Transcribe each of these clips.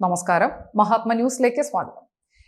നമസ്കാരം. മഹാത്മ ന്യൂസിലേക്ക് സ്വാഗതം.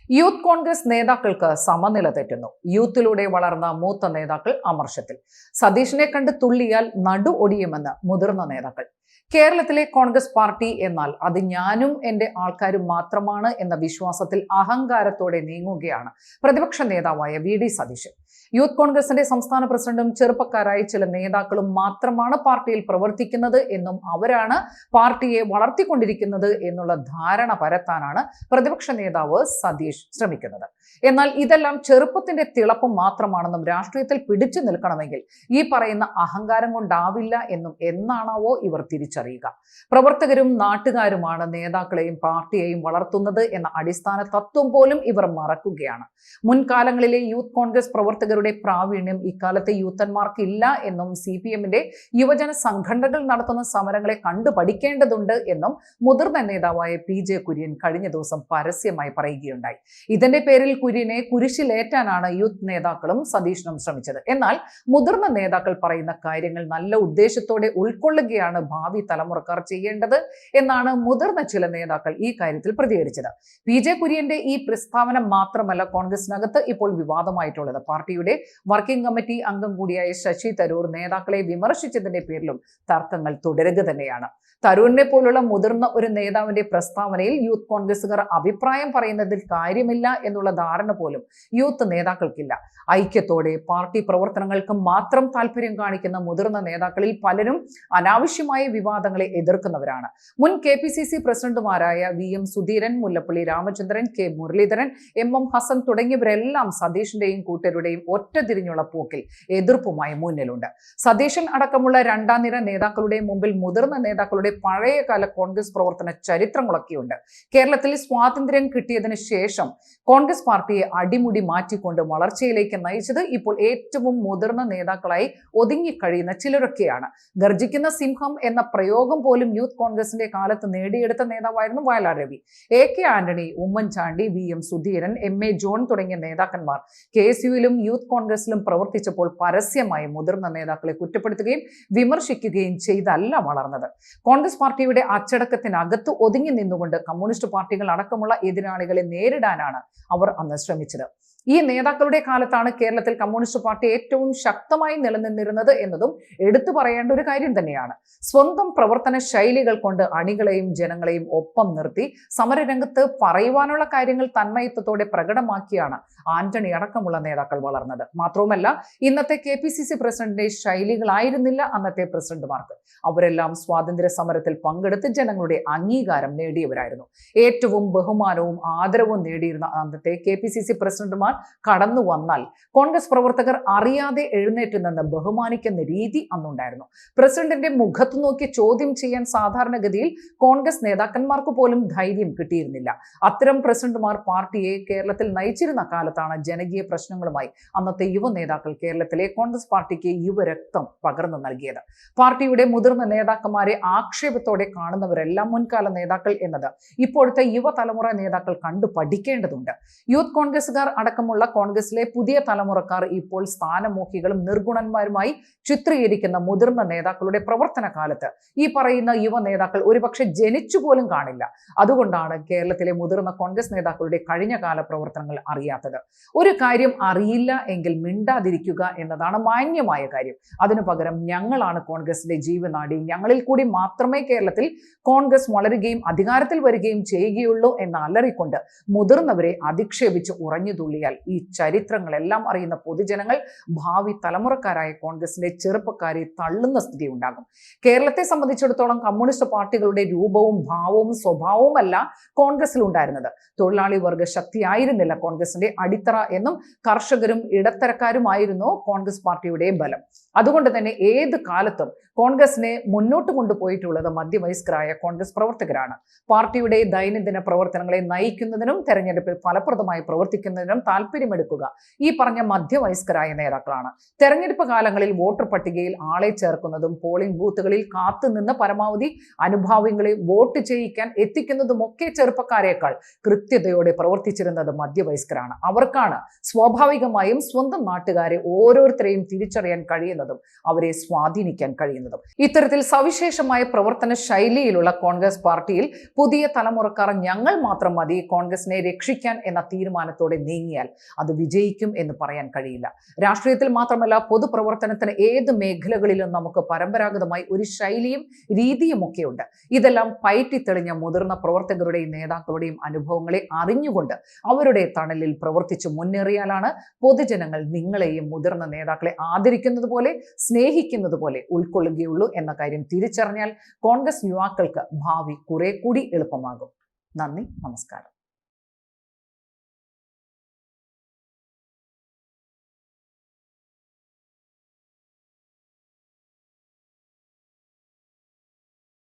യൂത്ത് കോൺഗ്രസ് നേതാക്കൾക്ക് സമനില തെറ്റുന്നു. യൂത്തിലൂടെ വളർന്ന മൂത്ത നേതാക്കൾ അമർഷത്തിൽ. സതീഷിനെ കണ്ട് തുള്ളിയാൽ നടു ഒടിയുമെന്ന് മുതിർന്ന നേതാക്കൾ. കേരളത്തിലെ കോൺഗ്രസ് പാർട്ടി എന്നാൽ അത് ഞാനും എന്റെ ആൾക്കാരും മാത്രമാണ് എന്ന വിശ്വാസത്തിൽ അഹങ്കാരത്തോടെ നീങ്ങുകയാണ് പ്രതിപക്ഷ നേതാവായ വി ഡി സതീശൻ. യൂത്ത് കോൺഗ്രസിന്റെ സംസ്ഥാന പ്രസിഡന്റും ചെറുപ്പക്കാരായ ചില നേതാക്കളും മാത്രമാണ് പാർട്ടിയിൽ പ്രവർത്തിക്കുന്നത് എന്നും അവരാണ് പാർട്ടിയെ വളർത്തിക്കൊണ്ടിരിക്കുന്നത് എന്നുള്ള ധാരണ പരത്താനാണ് പ്രതിപക്ഷ നേതാവ് സതീഷ് ശ്രമിക്കുന്നത്. എന്നാൽ ഇതെല്ലാം ചെറുപ്പത്തിന്റെ തിളപ്പം മാത്രമാണെന്നും രാഷ്ട്രീയത്തിൽ പിടിച്ചു നിൽക്കണമെങ്കിൽ ഈ പറയുന്ന അഹങ്കാരം കൊണ്ടാവില്ല എന്നും എന്നാണാവോ ഇവർ തിരിച്ചറിയുക. പ്രവർത്തകരും നാട്ടുകാരുമാണ് നേതാക്കളെയും പാർട്ടിയെയും വളർത്തുന്നത് എന്ന അടിസ്ഥാന തത്വം പോലും ഇവർ മറക്കുകയാണ്. മുൻകാലങ്ങളിലെ യൂത്ത് കോൺഗ്രസ് പ്രവർത്തകരുടെ പ്രാവീണ്യം ഇക്കാലത്തെ യൂത്തന്മാർക്ക് ഇല്ല എന്നും സി പി എമ്മിന്റെ യുവജന സംഘടനകൾ നടത്തുന്ന സമരങ്ങളെ കണ്ടു പഠിക്കേണ്ടതുണ്ട് എന്നും മുതിർന്ന നേതാവായ പി ജെ കുര്യൻ കഴിഞ്ഞ ദിവസം പരസ്യമായി പറയുകയുണ്ടായി. ഇതിന്റെ പേരിൽ കുര്യനെ കുരിശിലേറ്റാനാണ് യൂത്ത് നേതാക്കളും സതീഷിനും ശ്രമിച്ചത്. എന്നാൽ മുതിർന്ന നേതാക്കൾ പറയുന്ന കാര്യങ്ങൾ നല്ല ഉദ്ദേശത്തോടെ ഉൾക്കൊള്ളുകയാണ് ഭാവി തലമുറക്കാർ ചെയ്യേണ്ടത് എന്നാണ് മുതിർന്ന ചില നേതാക്കൾ ഈ കാര്യത്തിൽ പ്രതികരിച്ചത്. പി ജെ കുര്യന്റെ ഈ പ്രസ്താവന മാത്രമല്ല കോൺഗ്രസിനകത്ത് ഇപ്പോൾ വിവാദമായിട്ടുള്ളത്. പാർട്ടിയുടെ വർക്കിംഗ് കമ്മിറ്റി അംഗം കൂടിയായ ശശി തരൂർ നേതാക്കളെ വിമർശിച്ചതിന്റെ പേരിലും തർക്കങ്ങൾ തുടരുക തന്നെയാണ്. തരൂരിനെ പോലുള്ള മുതിർന്ന ഒരു നേതാവിന്റെ പ്രസ്താവനയിൽ യൂത്ത് കോൺഗ്രസുകാർ അഭിപ്രായം പറയുന്നതിൽ കാര്യമില്ല എന്നുള്ള ധാരണ പോലും യൂത്ത് നേതാക്കൾക്കില്ല. ഐക്യത്തോടെ പാർട്ടി പ്രവർത്തനങ്ങൾക്ക് മാത്രം താല്പര്യം കാണിക്കുന്ന മുതിർന്ന നേതാക്കളിൽ പലരും അനാവശ്യമായ വിവാദങ്ങളെ എതിർക്കുന്നവരാണ്. മുൻ കെ പി സി സി പ്രസിഡന്റുമാരായ V M Sudheeran Mullappally Ramachandran K Muraleedharan M M Hassan തുടങ്ങിയവരെല്ലാം സതീഷിന്റെയും കൂട്ടരുടെയും ഒറ്റതിരിഞ്ഞുള്ള പോക്കിൽ എതിർപ്പുമായി മുന്നിലുണ്ട്. സതീശൻ അടക്കമുള്ള രണ്ടാം നിര നേതാക്കളുടെ മുമ്പിൽ മുതിർന്ന നേതാക്കളുടെ പഴയകാല കോൺഗ്രസ് പ്രവർത്തന ചരിത്രങ്ങളൊക്കെയുണ്ട്. കേരളത്തിൽ സ്വാതന്ത്ര്യം കിട്ടിയതിനു ശേഷം കോൺഗ്രസ് പാർട്ടിയെ അടിമുടി മാറ്റിക്കൊണ്ട് വളർച്ചയിലേക്ക് നയിച്ചത് ഇപ്പോൾ ഏറ്റവും മുതിർന്ന നേതാക്കളായി ഒതുങ്ങിക്കഴിയുന്ന ചിലരൊക്കെയാണ്. ഗർജിക്കുന്ന സിംഹം എന്ന പ്രയോഗം പോലും യൂത്ത് കോൺഗ്രസിന്റെ കാലത്ത് നേടിയെടുത്ത നേതാവായിരുന്നു Vayalar Ravi. A K Antony Oommen Chandy V M Sudheeran M A John തുടങ്ങിയ നേതാക്കന്മാർ കെ എസ് യുവിലും യൂത്ത് കോൺഗ്രസിലും പ്രവർത്തിച്ചപ്പോൾ പരസ്യമായി മുതിർന്ന നേതാക്കളെ കുറ്റപ്പെടുത്തുകയും വിമർശിക്കുകയും ചെയ്തല്ല വളർന്നത്. കോൺഗ്രസ് പാർട്ടിയുടെ അച്ചടക്കത്തിനകത്ത് ഒതുങ്ങി നിന്നുകൊണ്ട് കമ്മ്യൂണിസ്റ്റ് പാർട്ടികൾ അടക്കമുള്ള എതിരാളികളെ നേരിടാനാണ് അവർ അന്ന് ശ്രമിച്ചത്. ഈ നേതാക്കളുടെ കാലത്താണ് കേരളത്തിൽ കമ്മ്യൂണിസ്റ്റ് പാർട്ടി ഏറ്റവും ശക്തമായി നിലനിന്നിരുന്നത് എന്നതും എടുത്തു പറയേണ്ട ഒരു കാര്യം തന്നെയാണ്. സ്വന്തം പ്രവർത്തന ശൈലികൾ കൊണ്ട് അണികളെയും ജനങ്ങളെയും ഒപ്പം നിർത്തി സമരരംഗത്ത് പറയുവാനുള്ള കാര്യങ്ങൾ തന്മയത്വത്തോടെ പ്രകടമാക്കിയാണ് ആന്റണി അടക്കമുള്ള നേതാക്കൾ വളർന്നത്. മാത്രവുമല്ല ഇന്നത്തെ കെ പി സി സി പ്രസിഡന്റിന്റെ ശൈലികളായിരുന്നില്ല അന്നത്തെ പ്രസിഡന്റുമാർക്ക്. അവരെല്ലാം സ്വാതന്ത്ര്യ സമരത്തിൽ പങ്കെടുത്ത് ജനങ്ങളുടെ അംഗീകാരം നേടിയവരായിരുന്നു. ഏറ്റവും ബഹുമാനവും ആദരവും നേടിയിരുന്ന അന്നത്തെ കെ പി സി സി പ്രസിഡന്റുമാർ കടന്നു വന്നാൽ കോൺഗ്രസ് പ്രവർത്തകർ അറിയാതെ എഴുന്നേറ്റ് നിന്ന് ബഹുമാനിക്കുന്ന രീതി അന്നുണ്ടായിരുന്നു. പ്രസിഡന്റിന്റെ മുഖത്ത് നോക്കി ചോദ്യം ചെയ്യാൻ സാധാരണഗതിയിൽ കോൺഗ്രസ് നേതാക്കന്മാർക്ക് പോലും ധൈര്യം കിട്ടിയിരുന്നില്ല. അത്തരം പ്രസിഡന്റുമാർ പാർട്ടിയെ കേരളത്തിൽ നയിച്ചിരുന്ന കാലത്താണ് ജനകീയ പ്രശ്നങ്ങളുമായി അന്നത്തെ യുവ നേതാക്കൾ കേരളത്തിലെ കോൺഗ്രസ് പാർട്ടിക്ക് യുവരക്തം പകർന്നു നൽകിയത്. പാർട്ടിയുടെ മുതിർന്ന നേതാക്കന്മാരെ ആക്ഷേപത്തോടെ കാണുന്നവരെല്ലാം മുൻകാല നേതാക്കൾ എന്നത് ഇപ്പോഴത്തെ യുവതലമുറ നേതാക്കൾ കണ്ടു പഠിക്കേണ്ടതുണ്ട് യൂത്ത് കോൺഗ്രസുകാർ അടക്കമുള്ള കോൺഗ്രസിലെ പുതിയ തലമുറക്കാർ ഇപ്പോൾ സ്ഥാനമോഹികളും നിർഗുണന്മാരുമായി ചിത്രീകരിക്കുന്ന മുതിർന്ന നേതാക്കളുടെ പ്രവർത്തന കാലത്ത് ഈ പറയുന്ന യുവ നേതാക്കൾ ഒരുപക്ഷെ ജനിച്ചു പോലും കാണില്ല. അതുകൊണ്ടാണ് കേരളത്തിലെ മുതിർന്ന കോൺഗ്രസ് നേതാക്കളുടെ കഴിഞ്ഞകാല പ്രവർത്തനങ്ങൾ അറിയാത്തത്. ഒരു കാര്യം അറിയില്ല എങ്കിൽ മിണ്ടാതിരിക്കുക എന്നതാണ് മാന്യമായ കാര്യം. അതിനു പകരം ഞങ്ങളാണ് കോൺഗ്രസിന്റെ ജീവനാടി. ഞങ്ങളിൽ കൂടി മാത്രമേ കേരളത്തിൽ കോൺഗ്രസ് വളരുകയും അധികാരത്തിൽ വരികയും ചെയ്യുകയുള്ളൂ എന്ന് അലറിക്കൊണ്ട് മുതിർന്നവരെ അധിക്ഷേപിച്ച് ഉറഞ്ഞു തുള്ളിയാൽ ഈ ചരിത്രങ്ങളെല്ലാം അറിയുന്ന പൊതുജനങ്ങൾ ഭാവി തലമുറക്കാരായ കോൺഗ്രസിന്റെ ചെറുപ്പക്കാരെ തള്ളുന്ന സ്ഥിതി ഉണ്ടാകും കേരളത്തെ സംബന്ധിച്ചിടത്തോളം കമ്മ്യൂണിസ്റ്റ് പാർട്ടികളുടെ രൂപവും ഭാവവും സ്വഭാവവുമല്ല കോൺഗ്രസിൽ ഉണ്ടായിരുന്നത് തൊഴിലാളി വർഗ ശക്തിയായിരുന്നില്ല കോൺഗ്രസിന്റെ അടിത്തറ എന്നും കർഷകരും ഇടത്തരക്കാരുമായിരുന്നു കോൺഗ്രസ് പാർട്ടിയുടെ ബലം. അതുകൊണ്ട് തന്നെ ഏത് കാലത്തും കോൺഗ്രസിനെ മുന്നോട്ട് കൊണ്ടുപോയിട്ടുള്ളത് മധ്യവയസ്കരായ കോൺഗ്രസ് പ്രവർത്തകരാണ്. പാർട്ടിയുടെ ദൈനംദിന പ്രവർത്തനങ്ങളെ നയിക്കുന്നതിനും തെരഞ്ഞെടുപ്പിൽ ഫലപ്രദമായി പ്രവർത്തിക്കുന്നതിനും താല്പര്യമെടുക്കുക. ഈ പറഞ്ഞ മധ്യവയസ്കരായ നേതാക്കളാണ്. തെരഞ്ഞെടുപ്പ് കാലങ്ങളിൽ വോട്ടർ പട്ടികയിൽ ആളെ ചേർക്കുന്നതും പോളിംഗ് ബൂത്തുകളിൽ കാത്തുനിന്ന് പരമാവധി അനുഭാവ്യങ്ങളെ വോട്ട് ചെയ്യിക്കാൻ എത്തിക്കുന്നതുമൊക്കെ ചെറുപ്പക്കാരേക്കാൾ കൃത്യതയോടെ പ്രവർത്തിച്ചിരുന്നത് മധ്യവയസ്കരാണ്. അവർക്കാണ് സ്വാഭാവികമായും സ്വന്തം നാട്ടുകാരെ ഓരോരുത്തരെയും തിരിച്ചറിയാൻ കഴിയുന്നതും അവരെ സ്വാധീനിക്കാൻ കഴിയുന്നതും. ഇത്തരത്തിൽ സവിശേഷമായ പ്രവർത്തന ശൈലിയിലുള്ള കോൺഗ്രസ് പാർട്ടിയിൽ പുതിയ തലമുറക്കാർ ഞങ്ങൾ മാത്രം മതി കോൺഗ്രസിനെ രക്ഷിക്കാൻ എന്ന തീരുമാനത്തോടെ നീങ്ങിയാൽ അത് വിജയിക്കും എന്ന് പറയാൻ കഴിയില്ല. രാഷ്ട്രീയത്തിൽ മാത്രമല്ല പൊതുപ്രവർത്തനത്തിന് ഏത് മേഖലകളിലും നമുക്ക് പരമ്പരാഗതമായി ഒരു ശൈലിയും രീതിയും ഒക്കെ ഉണ്ട് ഇതെല്ലാം പയറ്റിത്തെളിഞ്ഞ മുതിർന്ന പ്രവർത്തകരുടെയും നേതാക്കളുടെയും അനുഭവങ്ങളെ അറിഞ്ഞുകൊണ്ട് അവരുടെ തണലിൽ പ്രവർത്തിച്ച് മുന്നേറിയാലാണ് പൊതുജനങ്ങൾ നിങ്ങളെയും മുതിർന്ന നേതാക്കളെ ആദരിക്കുന്നത് പോലെ സ്നേഹിക്കുന്നത് പോലെ ഉൾക്കൊള്ളുകയുള്ളൂ എന്ന കാര്യം തിരിച്ചറിഞ്ഞാൽ കോൺഗ്രസ് യുവാക്കൾക്ക് ഭാവി കുറെ കൂടി എളുപ്പമാകും. നന്ദി നമസ്കാരം.